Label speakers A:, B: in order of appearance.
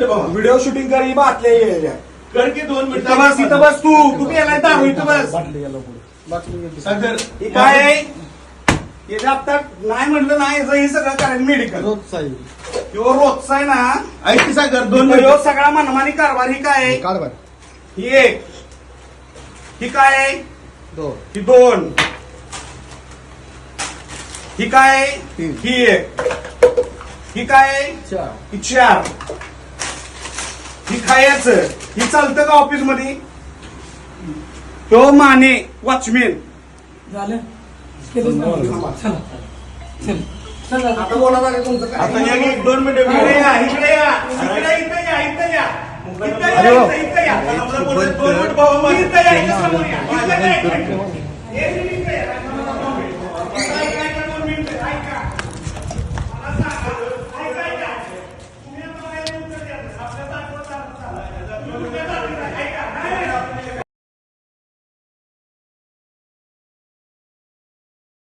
A: मिनिटं भाऊ
B: video shooting कर ही बातल्या यायच्या.
A: कर की दोन
B: इथं
A: मिनिटं
B: बस इथं बस तू कुठे यायला दारू इथं बस.
A: सागर.
B: हे काय आहे? हे जे आता नाही म्हणलं नाही हे सगळं करायचं मेडिकल किंवा रोजचा आहे ना.
A: ऐक की सागर दोन मिनिटं.
B: सगळा मनमानी कारभार ही काय आहे? ही एक. ही काय आहे? ही दोन. ही काय आहे?
C: तीन.
B: ही एक. ही काय आहे? ही चार. ही खायचं. ही चालतं का ऑफिसमध्ये तो माने वॉचमॅन.
D: झालं.
B: आता बोला बघा तुमचं काय?
A: आता या की दोन मिनिटं
B: इकडे
A: इकडे
B: या.
A: या.
B: इकडे या इकडे इथं या इथं या. इथं या. इथं, इथं या
A: मला भाऊ.
B: इथं या, इथं समोर या. इथं या, इथं या. एक मिनिट